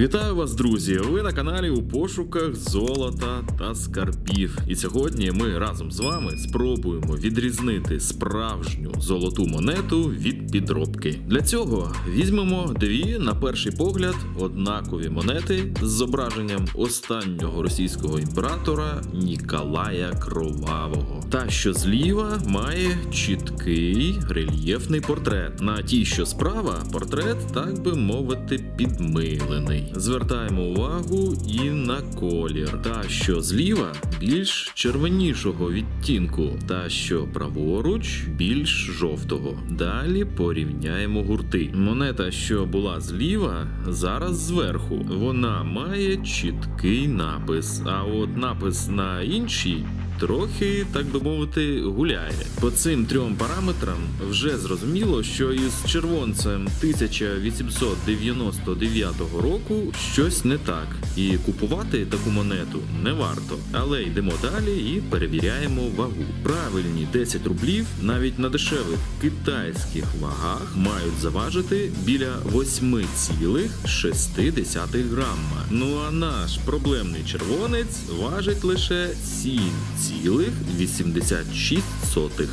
Вітаю вас, друзі! Ви на каналі у пошуках золота та скарбів. І сьогодні ми разом з вами спробуємо відрізнити справжню золоту монету від підробки. Для цього візьмемо дві, на перший погляд, однакові монети з зображенням останнього російського імператора Ніколая Кровавого. Та що зліва має чіткий рельєфний портрет. На тій, що справа, портрет, так би мовити, підмилений. Звертаємо увагу і на колір. Та що зліва більш червонішого відтінку, та що праворуч більш жовтого. Далі порівняємо гурти. Монета, що була зліва, зараз зверху. Вона має чіткий напис. А от напис на іншій. Трохи, так би мовити, гуляє. По цим трьом параметрам вже зрозуміло, що із червонцем 1899 року щось не так, і купувати таку монету не варто. Але йдемо далі і перевіряємо вагу. Правильні 10 рублів навіть на дешевих китайських вагах мають заважити біля 8,6 грама. Ну а наш проблемний червонець важить лише 7,86.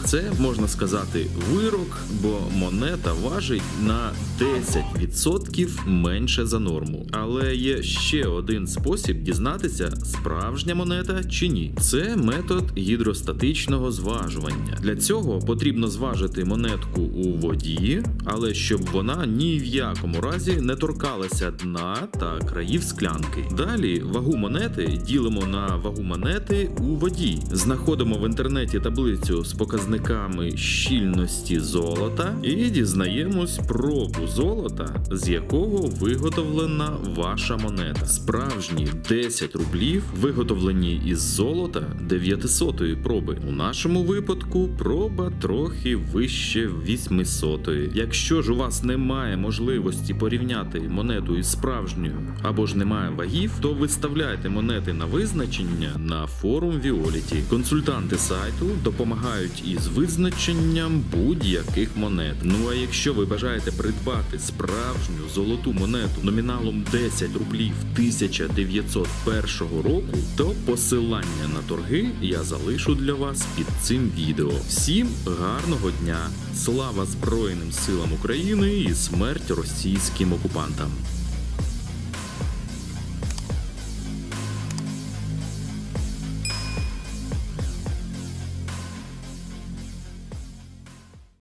Це можна сказати вирок, бо монета важить на 10% менше за норму. Але є ще один спосіб дізнатися, справжня монета чи ні. Це метод гідростатичного зважування. Для цього потрібно зважити монетку у воді, але щоб вона ні в якому разі не торкалася дна та країв склянки. Далі вагу монети ділимо на вагу монети у воді. Знаходимо в інтернеті таблицю з показниками щільності золота і дізнаємось пробу золота, з якого виготовлена ваша монета. Справжні 10 рублів виготовлені із золота 900-ї проби. У нашому випадку проба трохи вище 800-ї. Якщо ж у вас немає можливості порівняти монету із справжньою або ж немає вагів, то виставляйте монети на визначення на форум Віоліті. Консультанти сайту допомагають із визначенням будь-яких монет. Ну а якщо ви бажаєте придбати справжню золоту монету номіналом 10 рублів 1901 року, то посилання на торги я залишу для вас під цим відео. Всім гарного дня! Слава Збройним силам України і смерть російським окупантам!